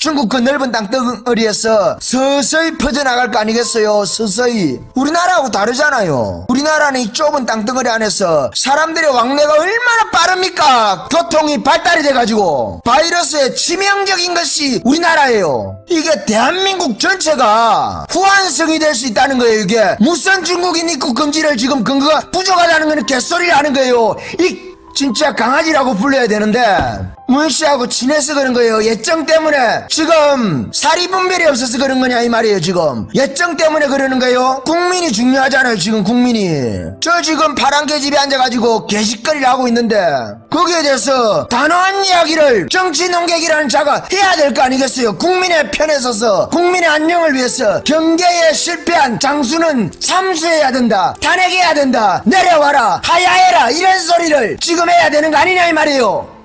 중국 그 넓은 땅덩어리에서 서서히 퍼져나갈 거 아니겠어요? 서서히. 우리나라하고 다르잖아요. 우리나라는 이 좁은 땅덩어리 안에서 사람들의 왕래가 얼마나 빠릅니까? 교통이 발달이 돼가지고 바이러스의 치명적인 것이 우리나라예요. 이게 대한민국 전체가 후한성이 될 수 있다는 거예요. 이게 무슨 중국인 입국 금지를 지금 근거가 부족하다는 거는 개소리를 하는 거예요. 이 진짜 강아지라고 불러야 되는데 문 씨하고 친해서 그런 거예요. 예정 때문에 지금 사리 분별이 없어서 그런 거냐 이 말이에요. 지금 예정 때문에 그러는 거예요. 국민이 중요하잖아요. 지금 국민이 저 지금 파란 계집에 앉아가지고 개식거리를 하고 있는데 거기에 대해서 단호한 이야기를 정치 농객이라는 자가 해야 될 거 아니겠어요. 국민의 편에 서서 국민의 안녕을 위해서 경계에 실패한 장수는 참수해야 된다. 탄핵해야 된다. 내려와라. 하야해 라. 이런 소리를 지금 해야 되는 거 아니냐 이 말이에요.